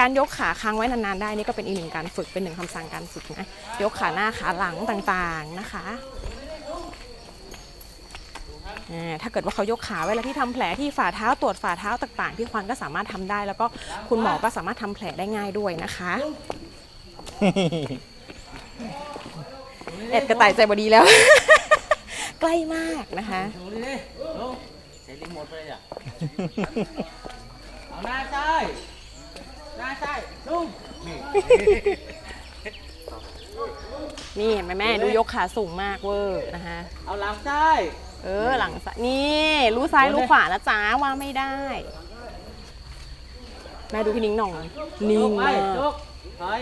การยกขาค้างไว้นานๆได้นี่ก็เป็นอีกหนึ่งการฝึกเป็นหนึ่งคำสั่งการฝึกนะยกขาหน้าขาหลังต่างๆนะคะอ่าถ้าเกิดว่าเขายกขาเวลาที่ทำแผลที่ฝ่าเท้าตรวจฝ่าเท้าต่าง ๆ พี่ควันก็สามารถทำได้ แล้วก็คุณหมอก็สามารถทำแผลได้ง่ายด้วยนะคะเอ็ดกระต่ายใจบดีแล้ว ใกล้มากนะคะใช้รีโมทไปเอะเอาหน้าซ้ น้าซ้ายลุงนี่นี่เห็นไหมแม่ดูยกขาสูงมากเวอร์นะคะเอาหลังซ้ายเออหลังซ้ายนี่รู้ซ้ายรู้ขวานะจ๊ะว่าไม่ได้ แม่ดูพี่นิ้งหน่องนิ่งไปมากจุกถอย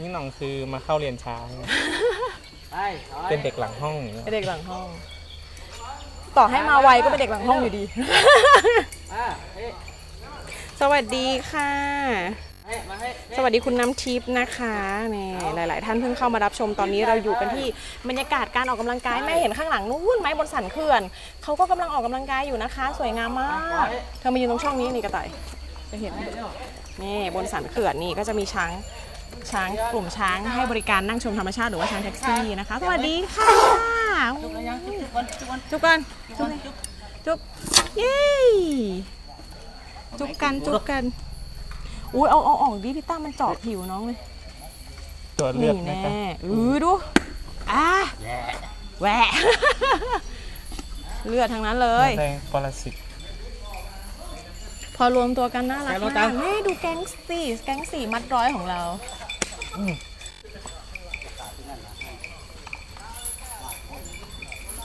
นี่น้องคือมาเข้าเรียนช้าไปถอยเป็นเด็กหลังห้องอย่างเงี้ยเป็นเด็กหลังห้อง ต่อให้มาไวก็เป็นเด็กหลังห้องอยู่ดี อะเฮ้ย สวัสดีค่ะเฮ้ยมาเฮ้ยสวัสดีคุณน้ำทิพย์นะคะนี่หลาย ๆ ท่านเพิ่งเข้ามารับชมตอนนี้เราอยู่กันที่บรรยากาศการออกกำลังกายแม่เห็นข้างหลังนู้นไหมบนสันเขื่อนเขาก็กำลังออกกำลังกายอยู่นะคะ สวยงามมากเธอมายืนตรงช่องนี้นี่กระต่ายจะเห็นนี่บนสันเขื่อนนี่ก็จะมีช้างช้างกลุ่มช้างให้บริการนั่งชมธรรมชาติหรือว่าช้างแท็กซี่นะคะ สวัสดีค่ะจุกแล้วยังจุกก่อนจุกก่อนจุ๊บกันจุกก่อนจุกจุ๊บเย้ จุ๊บกันจุ๊บกันอุ้ยเอาเอาออกดิพี่ตั้มมันเจาะผิวน้องเลยตัวจเลือดนี่นะแน่ครับเออดูอะแย่แหวะเลือดทั้งนั้นเลยแรงปรสิตพอรวมตัวกันน่ารักมากแม่ดูแก๊งสี่แก๊งสี่มัดร้อยของเรา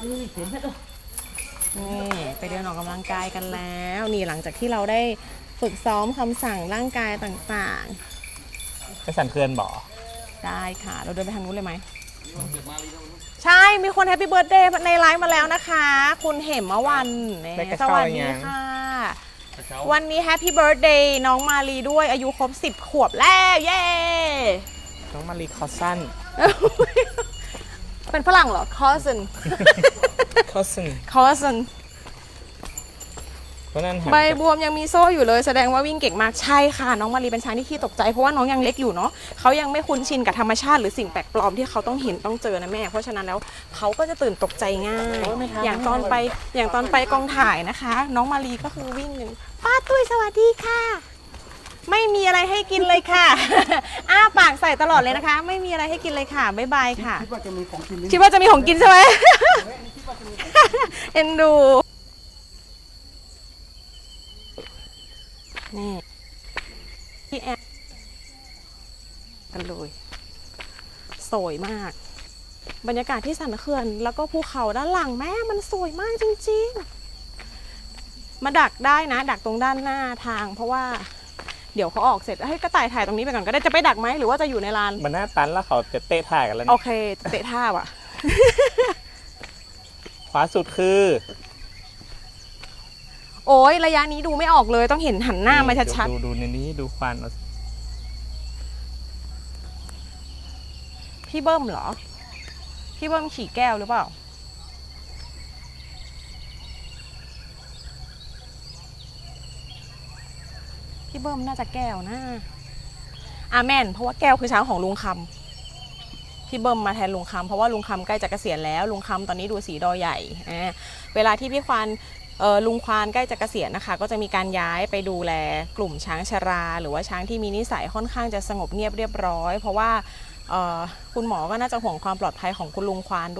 นี่เห็นไหมตัว นี่ไปเดินออกกำลังกายกันแล้ว นี่หลังจากที่เราได้ฝึกซ้อมคำสั่งร่างกายต่างไปสันเขื่อนบ่อๆ ได้ค่ะ เราเดินไปทางนู้นเลยไหม ใช่ มีคนแฮปปี้เบิร์ดเดย์ในไลฟ์มาแล้วนะคะ คุณเหมมาวันนี่สวัสดีค่ะ วันนี้แฮปปี้เบิร์ดเดย์น้องมาลีด้วยอายุครบ 10 ขวบแล้ว เย้ น้องมารีคอสัน เป็นฝรั่งเหรอ cousin คอสัน cousin เพราะนั่นหาใบบวมยังมีโซ่อยู่เลยแสดงว่าวิ่งเก่งมากใช่ค่ะ น้องมารีเป็นช้างที่ขี้ตกใจเพราะว่าน้องยังเล็กอยู่เนาะเขายังไม่คุ้นชินกับธรรมชาติหรือสิ่งแปลกปลอมที่เขาต้องเห็นต้องเจอนะแม่ เพราะฉะนั้นแล้วเขาก็จะตื่นตกใจง่าย อย่างตอนไปอย่างตอนไปกองถ่ายนะคะ น้องมารีก็คือวิ่งหนึ่งป้าตุ้ยสวัสดีค่ะ ไม่มีอะไรให้กินเลยค่ะ อ้าปากใส่ตลอดเลยนะคะ ไม่มีอะไรให้กินเลยค่ะบ๊ายบายค่ะ คิดว่าจะมีของกินหรือคิดว่าจะมีของกินใช่ไหมเอ็นดู นี่พี่แอนกันเลยสวยมาก บรรยากาศที่สันเขื่อน แล้วก็ภูเขาด้านหลังแม่มันสวยมากจริงๆ มาดักได้นะ ดักตรงด้านหน้าทาง เพราะว่า เดี๋ยวเขาออกเสร็จให้กระต่ายถ่ายตรงนี้ไปก่อนก็ได้จะไปดักไหมหรือว่าจะอยู่ในลาน มันหน้าตันแล้วเขาจะเตะถ่ายกันแล้วโอนะเค เตะท่าว่ะ ขวาสุดคือ โอ้ยระยะนี้ดูไม่ออกเลยต้องเห็นหันหน้ามาชัดดูดูในนี้ดูควันเอาๆพี่เบิ้มเหรอ พี่เบิ้มขี่แก้วหรือเปล่า พี่เบิ้มน่าจะแก้วนะอาแมนเพราะว่าแก้วคือช้างของลุงคำพี่เบิ้มมาแทนลุงคำเพราะว่าลุงคำใกล้จะเกษียณแล้วลุงคำตอนนี้ดูสีดอใหญ่อ่าเวลาที่พี่ควานลุงควานใกล้จะเกษียณนะคะ ก็จะมีการย้ายไปดูแลกลุ่มช้างชรา หรือว่าช้างที่มีนิสัยค่อนข้างจะสงบเงียบเรียบร้อย เพราะว่าคุณหมอก็น่าจะห่วงความปลอดภัยของคุณลุงควานด้วย